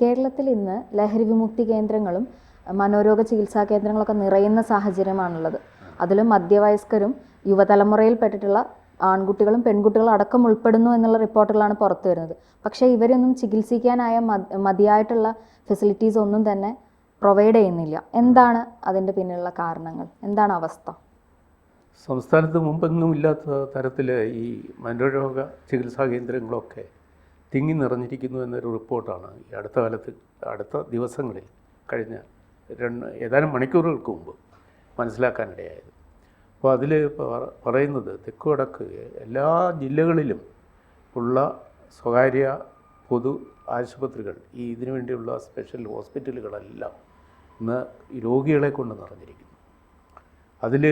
കേരളത്തിൽ ഇന്ന് ലഹരി വിമുക്തി കേന്ദ്രങ്ങളും മനോരോഗ ചികിത്സാ കേന്ദ്രങ്ങളൊക്കെ നിറയുന്ന സാഹചര്യമാണുള്ളത്. അതിലും മധ്യവയസ്കരും യുവതലമുറയിൽപ്പെട്ടിട്ടുള്ള ആൺകുട്ടികളും പെൺകുട്ടികളും അടക്കം ഉൾപ്പെടുന്നു എന്നുള്ള റിപ്പോർട്ടുകളാണ് പുറത്തു വരുന്നത്. പക്ഷേ ഇവരൊന്നും ചികിത്സിക്കാനായ മതിയായിട്ടുള്ള ഫെസിലിറ്റീസ് ഒന്നും തന്നെ പ്രൊവൈഡ് ചെയ്യുന്നില്ല. എന്താണ് അതിന്റെ പിന്നിലുള്ള കാരണങ്ങൾ? എന്താണ് അവസ്ഥ? സംസ്ഥാനത്ത് മുമ്പെങ്ങും ഇല്ലാത്ത തരത്തിൽ ഈ മനോരോഗ ചികിത്സാ കേന്ദ്രങ്ങളൊക്കെ തിങ്ങി നിറഞ്ഞിരിക്കുന്നു എന്നൊരു റിപ്പോർട്ടാണ് ഈ അടുത്ത കാലത്ത് അടുത്ത ദിവസങ്ങളിൽ കഴിഞ്ഞ രണ്ട് ഏതാനും മണിക്കൂറുകൾക്ക് മുമ്പ് മനസ്സിലാക്കാനിടയായത്. അപ്പോൾ അതിൽ പറയുന്നത് തെക്ക് വടക്ക് എല്ലാ ജില്ലകളിലും ഉള്ള സ്വകാര്യ പൊതു ആശുപത്രികൾ ഈ ഇതിനു വേണ്ടിയുള്ള സ്പെഷ്യൽ ഹോസ്പിറ്റലുകളെല്ലാം ഇന്ന് രോഗികളെ കൊണ്ട് നിറഞ്ഞിരിക്കുന്നു. അതിൽ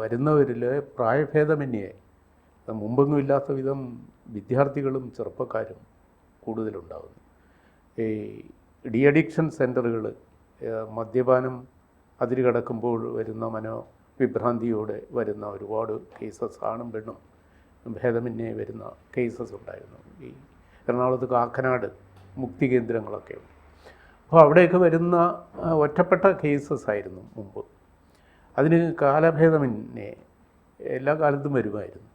വരുന്നവരിൽ പ്രായഭേദമന്യേ മുമ്പൊന്നും ഇല്ലാത്ത വിധം വിദ്യാർത്ഥികളും ചെറുപ്പക്കാരും കൂടുതലുണ്ടാകുന്നു ഈ ഡി അഡിക്ഷൻ സെന്ററുകൾ മദ്യപാനം അതിര് കടക്കുമ്പോൾ വരുന്ന മനോവിഭ്രാന്തിയോടെ വരുന്ന ഒരുപാട് കേസസ് ആണും പെണ്ണും ഭേദമന്യേ വരുന്ന കേസസ് ഉണ്ടായിരുന്നു. ഈ എറണാകുളത്ത് കാക്കനാട് മുക്തി കേന്ദ്രങ്ങളൊക്കെ അപ്പോൾ അവിടെയൊക്കെ വരുന്ന ഒറ്റപ്പെട്ട കേസസ് ആയിരുന്നു മുമ്പ്. അതിന് കാലഭേദമന്യേ എല്ലാ കാലത്തും വരുമായിരുന്നു.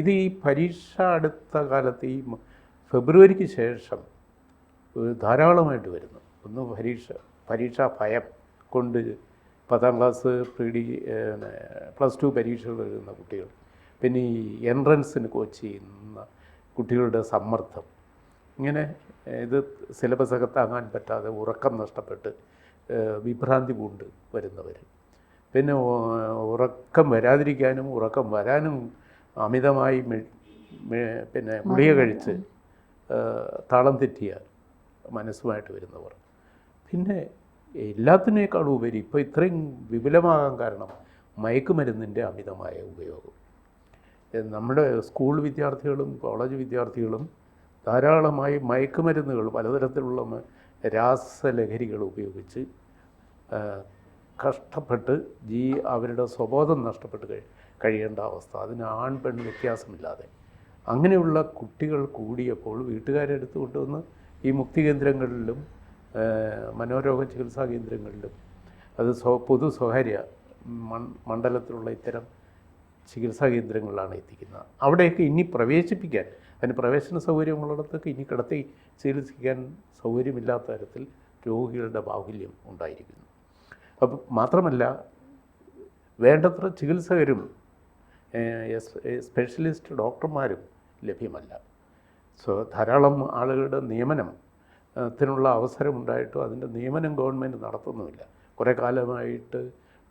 ഇത് ഈ പരീക്ഷ അടുത്ത കാലത്ത് ഈ ഫെബ്രുവരിക്ക് ശേഷം ധാരാളമായിട്ട് വരുന്നു. ഒന്ന് പരീക്ഷ പരീക്ഷാ ഭയം കൊണ്ട് പത്താം class pre D plus two പരീക്ഷകൾ എഴുതുന്ന കുട്ടികൾ പിന്നെ ഈ എൻട്രൻസിന് കോച്ച് ചെയ്യുന്ന കുട്ടികളുടെ സമ്മർദ്ദം. ഇങ്ങനെ ഇത് സിലബസൊക്കെ താങ്ങാൻ പറ്റാതെ ഉറക്കം നഷ്ടപ്പെട്ട് വിഭ്രാന്തി പൂണ്ട് വരുന്നവർ പിന്നെ ഉറക്കം വരാതിരിക്കാനും ഉറക്കം വരാനും അമിതമായി പിന്നെ ഗുളിക കഴിച്ച് താളം തെറ്റിയ മനസ്സുമായിട്ട് വരുന്നവർ. പിന്നെ എല്ലാത്തിനേക്കാളും ഉപരി ഇപ്പോൾ ഇത്രയും വിപുലമാകാൻ കാരണം മയക്കുമരുന്നിന്റെ അമിതമായ ഉപയോഗം. നമ്മുടെ സ്കൂൾ വിദ്യാർത്ഥികളും കോളേജ് വിദ്യാർത്ഥികളും ധാരാളമായി മയക്കുമരുന്നുകൾ പലതരത്തിലുള്ള രാസലഹരികൾ ഉപയോഗിച്ച് കഷ്ടപ്പെട്ട് ജീ അവരുടെ സ്വബോധം നഷ്ടപ്പെട്ട് കഴി കഴിയേണ്ട അവസ്ഥ. അതിന് ആൺ പെൺ വ്യത്യാസമില്ലാതെ. അങ്ങനെയുള്ള കുട്ടികൾ കൂടിയപ്പോൾ വീട്ടുകാരെടുത്ത് കൊണ്ടുവന്ന് ഈ മുക്തി കേന്ദ്രങ്ങളിലും മനോരോഗ ചികിത്സാ കേന്ദ്രങ്ങളിലും അത് സ്വ പൊതു സ്വകാര്യ മണ്ഡലത്തിലുള്ള ഇത്തരം ചികിത്സാ കേന്ദ്രങ്ങളിലാണ് എത്തിക്കുന്നത്. അവിടെയൊക്കെ ഇനി പ്രവേശിപ്പിക്കാൻ അതിന് പ്രവേശന സൗകര്യമുള്ളിടത്തൊക്കെ ഇനി കിടത്തി ചികിത്സിക്കാൻ സൗകര്യമില്ലാത്ത തരത്തിൽ രോഗികളുടെ ബാഹുല്യം ഉണ്ടായിരിക്കുന്നു. അപ്പം മാത്രമല്ല വേണ്ടത്ര ചികിത്സകരും സ്പെഷ്യലിസ്റ്റ് ഡോക്ടർമാരും ലഭ്യമല്ല. സോ ധാരാളം ആളുകളുടെ നിയമനം ത്തിനുള്ള അവസരമുണ്ടായിട്ടും അതിന്റെ നിയമനം ഗവൺമെന്റ് നടത്തുന്നുമില്ല. കുറേ കാലമായിട്ട്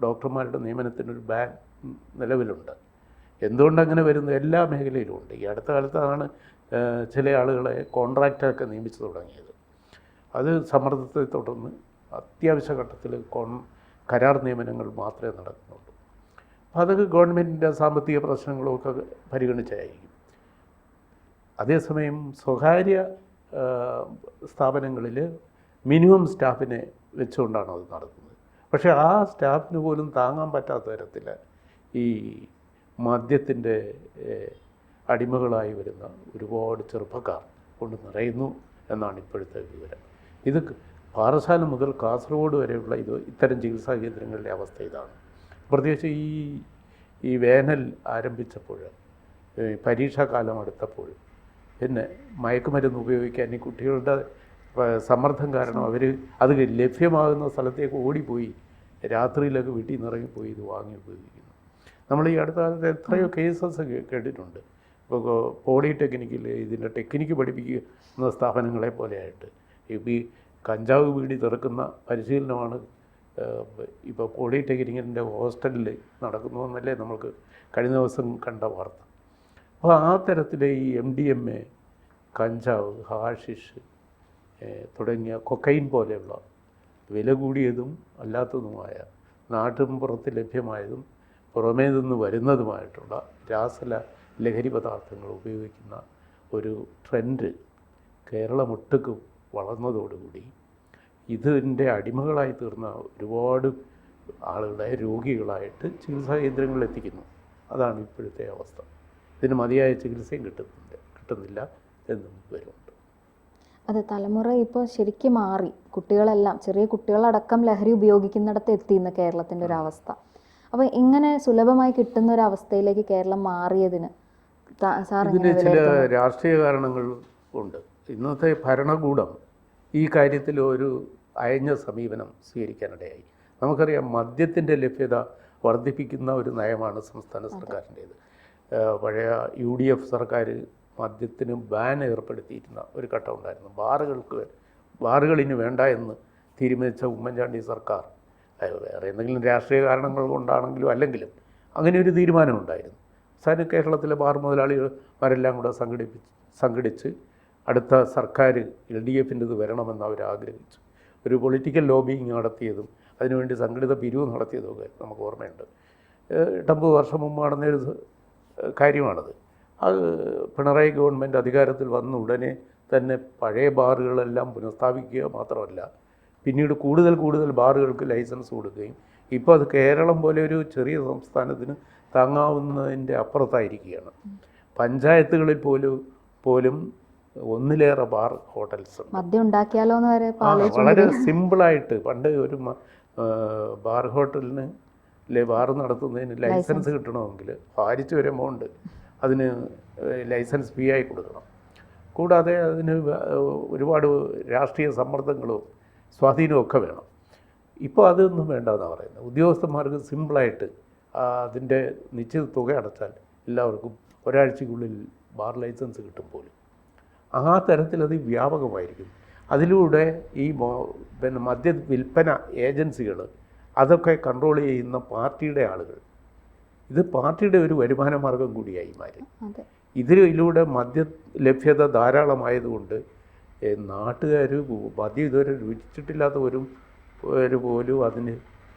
ഡോക്ടർമാരുടെ നിയമനത്തിനൊരു ബാൻ നിലവിലുണ്ട്. എന്തുകൊണ്ടങ്ങനെ വരുന്നു? എല്ലാ മേഖലയിലും ഉണ്ട്. ഈ അടുത്ത കാലത്താണ് ചില ആളുകളെ കോൺട്രാക്റ്റൊക്കെ നിയമിച്ചു തുടങ്ങിയത്. അത് സമ്മർദ്ദത്തെ തുടർന്ന് അത്യാവശ്യ ഘട്ടത്തിൽ കോൺ കരാർ നിയമനങ്ങൾ മാത്രമേ നടക്കുന്നുള്ളൂ. അപ്പോൾ അതൊക്കെ ഗവൺമെന്റിന്റെ സാമ്പത്തിക പ്രശ്നങ്ങളൊക്കെ പരിഗണിച്ചായിരിക്കും. അതേസമയം സ്വകാര്യ സ്ഥാപനങ്ങളിൽ മിനിമം സ്റ്റാഫിനെ വെച്ചുകൊണ്ടാണ് അത് നടക്കുന്നത് പക്ഷേ ആ സ്റ്റാഫിന് പോലും താങ്ങാൻ പറ്റാത്ത തരത്തിൽ ഈ മദ്യത്തിന്റെ അടിമകളായി വരുന്ന ഒരുപാട് ചെറുപ്പക്കാർ കൊണ്ട് നിറയുന്നു എന്നാണ് ഇപ്പോഴത്തെ വിവരം. ഇത് പാറശാല മുതൽ കാസർഗോഡ് വരെയുള്ള ഇത് ഇത്തരം ചികിത്സാ കേന്ദ്രങ്ങളിലെ അവസ്ഥ ഇതാണ്. പ്രത്യേകിച്ച് ഈ ഈ വേനൽ ആരംഭിച്ചപ്പോൾ പരീക്ഷാകാലം അടുത്തപ്പോൾ പിന്നെ മയക്കുമരുന്ന് ഉപയോഗിക്കാൻ ഈ കുട്ടികളുടെ സമ്മർദ്ദം കാരണം അവർ അത് ലഭ്യമാകുന്ന സ്ഥലത്തേക്ക് ഓടിപ്പോയി. രാത്രിയിലൊക്കെ വീട്ടിൽ നിന്ന് ഇറങ്ങിപ്പോയി ഇത് വാങ്ങി ഉപയോഗിക്കുന്നു. നമ്മൾ ഈ അടുത്ത കാലത്ത് എത്രയോ കേസസ് കേട്ടിട്ടുണ്ട്. ഇപ്പോൾ പോളിടെക്നിക്കിൽ ഇതിന്റെ ടെക്നിക്ക് പഠിപ്പിക്കുന്ന സ്ഥാപനങ്ങളെ പോലെയായിട്ട്. ഇപ്പോൾ ഈ കഞ്ചാവ് വീടി തുറക്കുന്ന പരിശീലനമാണ് ഇപ്പോൾ പോളിടെക്നിക്കിന്റെ ഹോസ്റ്റലിൽ നടക്കുന്നതെന്നല്ലേ നമുക്ക് കഴിഞ്ഞ ദിവസം കണ്ട വാർത്ത. അപ്പോൾ ആ തരത്തിലെ ഈ എം ഡി എം എ കഞ്ചാവ് ഹാഷിഷ് തുടങ്ങിയ കൊക്കൈൻ പോലെയുള്ള വില കൂടിയതും അല്ലാത്തതുമായ നാട്ടിൻപുറത്ത് ലഭ്യമായതും പുറമേ നിന്ന് വരുന്നതുമായിട്ടുള്ള രാസല ലഹരി പദാർത്ഥങ്ങൾ ഉപയോഗിക്കുന്ന ഒരു ട്രെൻഡ് കേരളമൊട്ടുക്ക് വളർന്നതോടുകൂടി ഇതിന്റെ അടിമകളായി തീർന്ന ഒരുപാട് ആളുകളെ രോഗികളായിട്ട് ചികിത്സാ കേന്ദ്രങ്ങളിൽ എത്തിക്കുന്നു. അതാണ് ഇപ്പോഴത്തെ അവസ്ഥ. ഇതിന് മതിയായ ചികിത്സയും കിട്ടുന്നില്ല കിട്ടുന്നില്ല എന്നും വരുന്നുണ്ട്. അതെ തലമുറ ഇപ്പോൾ ശരിക്കും മാറി. കുട്ടികളെല്ലാം ചെറിയ കുട്ടികളടക്കം ലഹരി ഉപയോഗിക്കുന്നിടത്ത് എത്തി ഇന്ന് കേരളത്തിന്റെ ഒരു അവസ്ഥ അപ്പോൾ ഇങ്ങനെ സുലഭമായി കിട്ടുന്ന ഒരു അവസ്ഥയിലേക്ക് കേരളം മാറിയതിന് ഇതിന് ചില രാഷ്ട്രീയ കാരണങ്ങൾ ഉണ്ട്. ഇന്നത്തെ ഭരണകൂടം ഈ കാര്യത്തിൽ ഒരു അയഞ്ഞ സമീപനം സ്വീകരിക്കാനിടയായി. നമുക്കറിയാം മദ്യത്തിന്റെ ലഭ്യത വർദ്ധിപ്പിക്കുന്ന ഒരു നയമാണ് സംസ്ഥാന സർക്കാരിന്റേത്. പഴയ യു ഡി എഫ് സർക്കാർ മദ്യത്തിന് ബാൻ ഏർപ്പെടുത്തിയിരുന്ന ഒരു ഘട്ടം ഉണ്ടായിരുന്നു. ബാറുകൾക്ക് ബാറുകളിന് വേണ്ട എന്ന് തീരുമാനിച്ച ഉമ്മൻചാണ്ടി സർക്കാർ വേറെ എന്തെങ്കിലും രാഷ്ട്രീയ കാരണങ്ങൾ കൊണ്ടാണെങ്കിലും അല്ലെങ്കിലും അങ്ങനെ ഒരു തീരുമാനമുണ്ടായിരുന്നു അവസാനം കേരളത്തിലെ ബാർ മുതലാളിമാരെല്ലാം കൂടെ സംഘടിപ്പിച്ച് സംഘടിച്ച് അടുത്ത സർക്കാർ എൽ ഡി എഫിന്റെത് വരണമെന്ന് അവർ ആഗ്രഹിച്ചു. ഒരു പൊളിറ്റിക്കൽ ലോബിയിങ് നടത്തിയതും അതിനുവേണ്ടി സംഘടിത പിരിവ് നടത്തിയതുമൊക്കെ നമുക്ക് ഓർമ്മയുണ്ട്. എട്ടമ്പത് വർഷം മുമ്പ് നടന്നൊരു കാര്യമാണത്. അത് പിണറായി ഗവൺമെന്റ് അധികാരത്തിൽ വന്ന ഉടനെ തന്നെ പഴയ ബാറുകളെല്ലാം പുനഃസ്ഥാപിക്കുക മാത്രമല്ല പിന്നീട് കൂടുതൽ കൂടുതൽ ബാറുകൾക്ക് ലൈസൻസ് കൊടുക്കുകയും ഇപ്പോൾ അത് കേരളം പോലെ ഒരു ചെറിയ സംസ്ഥാനത്തിന് താങ്ങാവുന്നതിന്റെ അപ്പുറത്തായിരിക്കുകയാണ്. പഞ്ചായത്തുകളിൽ പോലും പോലും ഒന്നിലേറെ ബാർ ഹോട്ടൽസ് വളരെ സിമ്പിളായിട്ട് പണ്ട് ഒരു ബാർ ഹോട്ടലിന് അല്ലെ ബാർ നടത്തുന്നതിന് ലൈസൻസ്. കിട്ടണമെങ്കിൽ ഭാരിച്ച ഒരു എമൗണ്ട് അതിന് ലൈസൻസ് ഫീ ആയി കൊടുക്കണം. കൂടാതെ അതിന് ഒരുപാട് രാഷ്ട്രീയ സമ്മർദ്ദങ്ങളും സ്വാധീനവും ഒക്കെ വേണം. ഇപ്പോൾ അതൊന്നും വേണ്ടെന്നാണ് പറയുന്നത്. ഉദ്യോഗസ്ഥന്മാർക്ക് സിമ്പിളായിട്ട് അതിന്റെ നിശ്ചിത തുക അടച്ചാൽ എല്ലാവർക്കും ഒരാഴ്ചക്കുള്ളിൽ ബാർ ലൈസൻസ് കിട്ടും പോലും. ആ തരത്തിൽ അത് വ്യാപകമായിരിക്കും. അതിലൂടെ ഈ പിന്നെ മദ്യ വിൽപ്പന ഏജൻസികൾ അതൊക്കെ കൺട്രോൾ ചെയ്യുന്ന പാർട്ടിയുടെ ആളുകൾ. ഇത് പാർട്ടിയുടെ ഒരു വരുമാന മാർഗം കൂടിയായി മാറി. ഇതിലൂടെ മദ്യ ലഭ്യത ധാരാളമായതുകൊണ്ട് നാട്ടുകാർ മദ്യം ഇതുവരെ രുചിച്ചിട്ടില്ലാത്ത ഒരു ഒരു പോലും അതിന്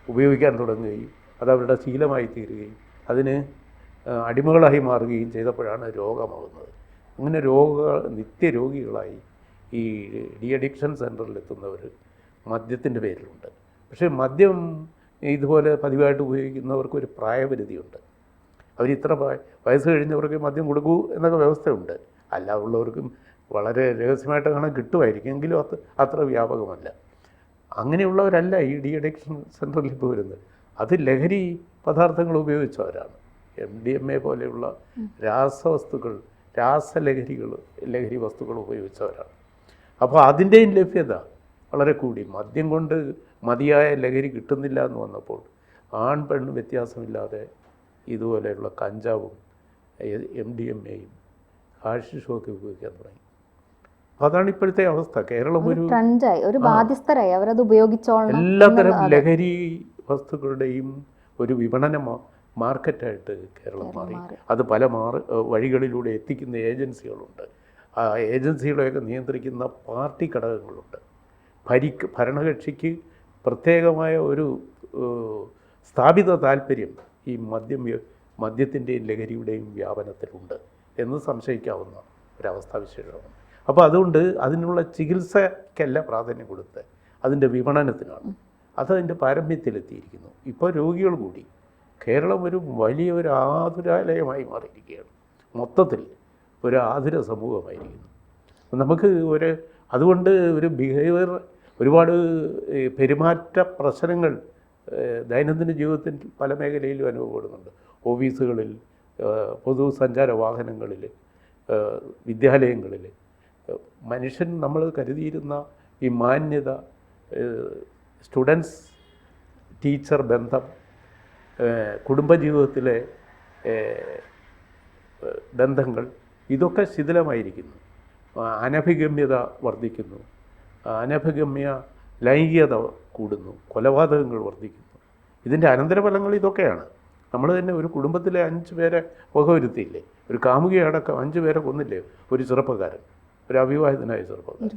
ഉപയോഗിക്കാൻ തുടങ്ങുകയും അത് അവരുടെ ശീലമായി തീരുകയും അതിന് അടിമകളായി മാറുകയും ചെയ്തപ്പോഴാണ് രോഗമാകുന്നത് അങ്ങനെ രോഗ നിത്യരോഗികളായി ഈ ഡി അഡിക്ഷൻ സെന്ററിൽ എത്തുന്നവർ മദ്യത്തിന്റെ പേരിലുണ്ട്. പക്ഷേ മദ്യം ഇതുപോലെ പതിവായിട്ട് ഉപയോഗിക്കുന്നവർക്ക് ഒരു പ്രായപരിധിയുണ്ട്. അവർ ഇത്ര പ്രായ- വയസ്സ് കഴിഞ്ഞവർക്ക് മദ്യം കൊടുക്കൂ എന്നൊക്കെ വ്യവസ്ഥയുണ്ട്. അല്ലാതെ ഉള്ളവർക്കും വളരെ രഹസ്യമായിട്ട് കാണാൻ കിട്ടുമായിരിക്കും എങ്കിലും അത് അത്ര വ്യാപകമല്ല. അങ്ങനെയുള്ളവരല്ല ഈ ഡി അഡിക്ഷൻ സെന്ററിൽ ഇപ്പോൾ വരുന്നത് അത് ലഹരി പദാർത്ഥങ്ങൾ ഉപയോഗിച്ചവരാണ്. എം ഡി എം എ പോലെയുള്ള രാസവസ്തുക്കൾ രാസലഹരികൾ ലഹരി വസ്തുക്കൾ ഉപയോഗിച്ചവരാണ്. അപ്പോൾ അതിന്റെയും ലഭ്യത വളരെ കൂടി. മദ്യം കൊണ്ട് മതിയായ ലഹരി കിട്ടുന്നില്ല എന്ന് വന്നപ്പോൾ ആൺ പെണ്ണ് വ്യത്യാസമില്ലാതെ ഇതുപോലെയുള്ള കഞ്ചാവും എം ഡി എം എയും ഹാഷിഷും ഒക്കെ ഉപയോഗിക്കാൻ തുടങ്ങി. അതാണ് ഇപ്പോഴത്തെ അവസ്ഥ. കേരളം ഒരു ഒരു ബാധ്യസ്ഥരായി. അവരത് ഉപയോഗിച്ചോളാം എല്ലാത്തരം ലഹരി വസ്തുക്കളുടെയും ഒരു വിപണന മാർക്കറ്റായിട്ട് കേരളം മാറി. അത് പല മാർ വഴികളിലൂടെ എത്തിക്കുന്ന ഏജൻസികളുണ്ട്. ആ ഏജൻസികളെയൊക്കെ നിയന്ത്രിക്കുന്ന പാർട്ടി ഘടകങ്ങളുണ്ട്. ഭരിക്ക് ഭരണകക്ഷിക്ക് പ്രത്യേകമായ ഒരു സ്ഥാപിത താല്പര്യം ഈ മദ്യം മദ്യത്തിന്റെയും ലഹരിയുടെയും വ്യാപനത്തിലുണ്ട് എന്ന് സംശയിക്കാവുന്ന ഒരവസ്ഥാവിശേഷമാണ് അപ്പോൾ അതുകൊണ്ട് അതിനുള്ള ചികിത്സയ്ക്കല്ല പ്രാധാന്യം കൊടുത്ത് അതിന്റെ വിപണനത്തിനാണ് അതതിന്റെ പാരമ്യത്തിലെത്തിയിരിക്കുന്നു. ഇപ്പോൾ രോഗികൾ കൂടി കേരളം ഒരു വലിയ ഒരു ആതുരാലയമായി മാറിയിരിക്കുകയാണ്. മൊത്തത്തിൽ ഒരു ആതുര സമൂഹമായിരിക്കുന്നു. നമുക്ക് ഒരു അതുകൊണ്ട് ഒരു ബിഹേവിയർ ഒരുപാട് പെരുമാറ്റ പ്രശ്നങ്ങൾ ദൈനംദിന ജീവിതത്തിൽ പല മേഖലയിലും അനുഭവപ്പെടുന്നുണ്ട്. ഓഫീസുകളിൽ പൊതു പൊതുസഞ്ചാര വാഹനങ്ങളിൽ വിദ്യാലയങ്ങളിൽ. മനുഷ്യൻ നമ്മൾ കരുതിയിരുന്ന ഈ മാന്യത സ്റ്റുഡൻസ് ടീച്ചർ ബന്ധം കുടുംബജീവിതത്തിലെ ബന്ധങ്ങൾ ഇതൊക്കെ ശിഥിലമായിരിക്കുന്നു. അനഭിഗമ്യത വർദ്ധിക്കുന്നു. അനഭിഗമ്യ ലൈംഗികത കൂടുന്നു കൊലപാതകങ്ങൾ വർദ്ധിക്കുന്നു. ഇതിന്റെ അനന്തരഫലങ്ങൾ ഇതൊക്കെയാണ്. നമ്മൾ തന്നെ ഒരു കുടുംബത്തിലെ അഞ്ച് പേരെ വകവരുത്തിയില്ലേ ഒരു കാമുകിയടക്കം അഞ്ച് പേരെ കൊന്നില്ലേ? ഒരു ചെറുപ്പക്കാരൻ ഒരു അവിവാഹിതനായ ചെറുപ്പക്കാരൻ.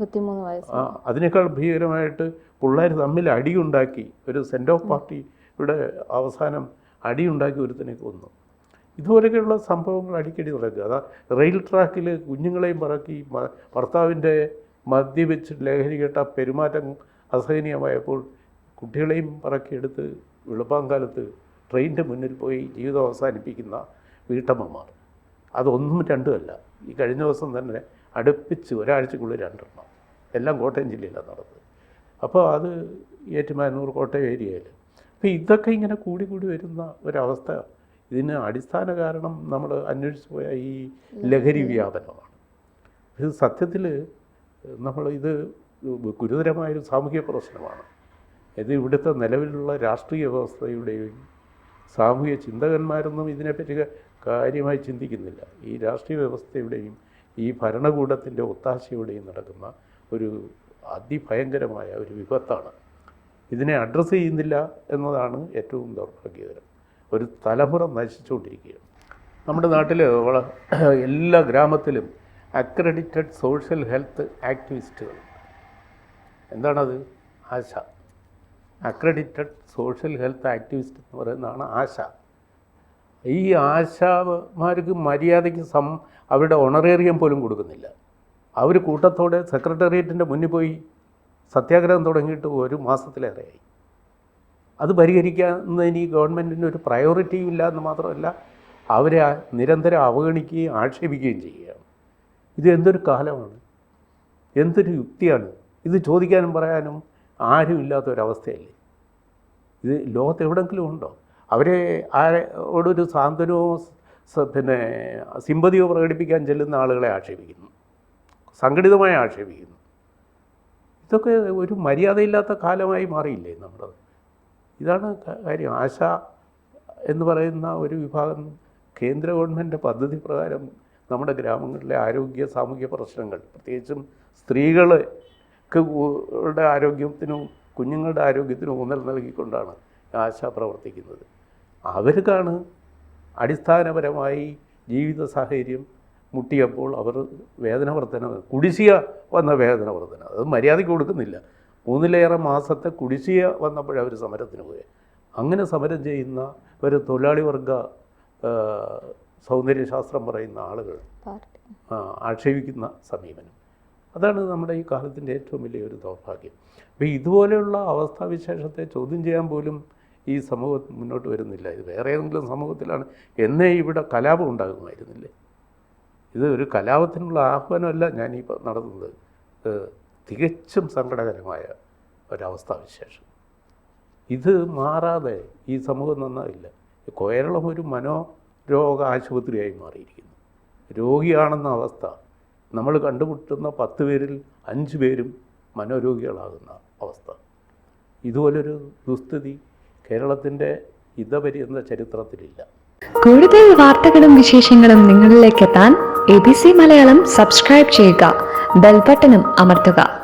ആ അതിനേക്കാൾ ഭീകരമായിട്ട് പിള്ളേർ തമ്മിൽ അടിയുണ്ടാക്കി ഒരു സെൻഡ് ഓഫ് പാർട്ടിയുടെ അവസാനം അടിയുണ്ടാക്കി ഒരുത്തനെ കൊന്നു. ഇതുപോലെയൊക്കെയുള്ള സംഭവങ്ങൾ അടിക്കടി നടക്കുക. അതാ റെയിൽ ട്രാക്കിൽ കുഞ്ഞുങ്ങളെയും പറക്കി ഭർത്താവിന്റെ മദ്യപിച്ച് ലഹരി കേട്ട പെരുമാറ്റം അസഹനീയമായപ്പോൾ കുട്ടികളെയും പറക്കിയെടുത്ത് വെളുപ്പാങ്കാലത്ത് ട്രെയിനിന്റെ മുന്നിൽ പോയി ജീവിതം അവസാനിപ്പിക്കുന്ന വീട്ടമ്മമാർ. അതൊന്നും രണ്ടുമല്ല. ഈ കഴിഞ്ഞ ദിവസം തന്നെ അടുപ്പിച്ച് ഒരാഴ്ചക്കുള്ളിൽ രണ്ടെണ്ണം. എല്ലാം കോട്ടയം ജില്ലയിലാണ് നടന്നത്. അപ്പോൾ അത് ഏറ്റുമാനൂർ കോട്ടയം ഏരിയയിൽ. അപ്പോൾ ഇതൊക്കെ ഇങ്ങനെ കൂടി കൂടി വരുന്ന ഒരവസ്ഥ. ഇതിന് അടിസ്ഥാന കാരണം നമ്മൾ അന്വേഷിച്ച് പോയ ഈ ലഹരി വ്യാപനമാണ്. ഇത് സത്യത്തിൽ നമ്മൾ ഇത് ഗുരുതരമായൊരു സാമൂഹിക പ്രശ്നമാണ്. ഇത് ഇവിടുത്തെ നിലവിലുള്ള രാഷ്ട്രീയ വ്യവസ്ഥയുടെയും സാമൂഹിക ചിന്തകന്മാരൊന്നും ഇതിനെപ്പറ്റി കാര്യമായി ചിന്തിക്കുന്നില്ല. ഈ രാഷ്ട്രീയ വ്യവസ്ഥയുടെയും ഈ ഭരണകൂടത്തിന്റെ ഒത്താശയുടെയും നടക്കുന്ന ഒരു അതിഭയങ്കരമായ ഒരു വിപത്താണ്. ഇതിനെ അഡ്രസ്സ് ചെയ്യുന്നില്ല എന്നതാണ് ഏറ്റവും ദൗർഭാഗ്യകരം. ഒരു തലമുറ നശിച്ചുകൊണ്ടിരിക്കുകയാണ്. നമ്മുടെ നാട്ടിൽ എല്ലാ ഗ്രാമത്തിലും അക്രഡിറ്റഡ് സോഷ്യൽ ഹെൽത്ത് ആക്ടിവിസ്റ്റുകൾ. എന്താണത്? ASHA. Accredited social health activist എന്ന് പറയുന്നതാണ് ആശ. ഈ ആശാമാർക്ക് മര്യാദയ്ക്ക് സം അവരുടെ ഒണറേറിയം പോലും കൊടുക്കുന്നില്ല. അവർ കൂട്ടത്തോടെ സെക്രട്ടേറിയറ്റിന്റെ മുന്നിൽ പോയി സത്യാഗ്രഹം തുടങ്ങിയിട്ട് ഒരു മാസത്തിലേറെയായി. അത് പരിഹരിക്കുന്നതിന് ഈ ഗവൺമെന്റിന് ഒരു പ്രയോറിറ്റിയും ഇല്ല എന്ന് മാത്രമല്ല അവരെ നിരന്തരം അവഗണിക്കുകയും ആക്ഷേപിക്കുകയും ചെയ്യുകയാണ്. ഇത് എന്തൊരു കാലമാണ്? എന്തൊരു യുക്തിയാണ്? ഇത് ചോദിക്കാനും പറയാനും ആരും ഇല്ലാത്തൊരവസ്ഥയല്ലേ ഇത് ലോകത്ത് എവിടെങ്കിലും ഉണ്ടോ? അവരെ ആരോടൊരു സാന്ത്വനമോ സ- പിന്നെ സിമ്പതിയോ പ്രകടിപ്പിക്കാൻ ചെല്ലുന്ന ആളുകളെ ആക്ഷേപിക്കുന്നു. സംഘടിതമായി ആക്ഷേപിക്കുന്നു. ഇതൊക്കെ ഒരു മര്യാദയില്ലാത്ത കാലമായി മാറിയില്ലേ നമ്മുടെ? ഇതാണ് കാര്യം. ആശ എന്ന് പറയുന്ന ഒരു വിഭാഗം കേന്ദ്ര ഗവൺമെന്റ് പദ്ധതി പ്രകാരം നമ്മുടെ ഗ്രാമങ്ങളിലെ ആരോഗ്യ സാമൂഹ്യ പ്രശ്നങ്ങൾ. പ്രത്യേകിച്ചും സ്ത്രീകൾക്ക് ആരോഗ്യത്തിനും കുഞ്ഞുങ്ങളുടെ ആരോഗ്യത്തിനും ഊന്നൽ നൽകിക്കൊണ്ടാണ് ആശ പ്രവർത്തിക്കുന്നത്. അവർക്കാണ് അടിസ്ഥാനപരമായി ജീവിത സാഹചര്യം മുട്ടിയപ്പോൾ അവർ വേതന വർധന കുടിശ്ശിക വന്ന വേതന വർധന. അത് മര്യാദയ്ക്ക് കൊടുക്കുന്നില്ല. മൂന്നിലേറെ മാസത്തെ കുടിശ്ശിക വന്നപ്പോഴവർ സമരത്തിന് പോയി. അങ്ങനെ സമരം ചെയ്യുന്ന ഒരു തൊഴിലാളി വർഗ സൗന്ദര്യശാസ്ത്രം പറയുന്ന ആളുകൾ ആക്ഷേപിക്കുന്ന സമീപനം. അതാണ് നമ്മുടെ ഈ കാലത്തിന്റെ ഏറ്റവും വലിയൊരു ദൗർഭാഗ്യം. അപ്പോൾ ഇതുപോലെയുള്ള അവസ്ഥാവിശേഷത്തെ ചോദ്യം ചെയ്യാൻ പോലും ഈ സമൂഹം മുന്നോട്ട് വരുന്നില്ല. ഇത് വേറെ ഏതെങ്കിലും സമൂഹത്തിലാണ്. എന്നേ ഇവിടെ കലാപം ഉണ്ടാകുമായിരുന്നില്ലേ? ഇത് ഒരു കലാപത്തിനുള്ള ആഹ്വാനമല്ല ഞാൻ ഈ നടത്തുന്നത്. തികച്ചും സങ്കടകരമായ ഒരവസ്ഥാവിശേഷം. ഇത് മാറാതെ ഈ സമൂഹം നന്നാവില്ല കേരളം ഒരു മനോരോഗ ആശുപത്രിയായി മാറിയിരിക്കുന്നു. രോഗിയാണെന്ന അവസ്ഥ. നമ്മൾ കണ്ടുമുട്ടുന്ന പത്ത് പേരിൽ അഞ്ച് പേരും മനോരോഗികളാകുന്ന അവസ്ഥ. ഇതുപോലൊരു ദുസ്ഥിതി കേരളത്തിന്റെ ഇതപര്യന്ത ചരിത്രത്തിലില്ല. കൂടുതൽ വാർത്തകളും വിശേഷങ്ങളും നിങ്ങളിലേക്ക് എത്താൻ A B C Malayalam subscribe ചെയ്യുക. ബെൽബട്ടനും അമർത്തുക.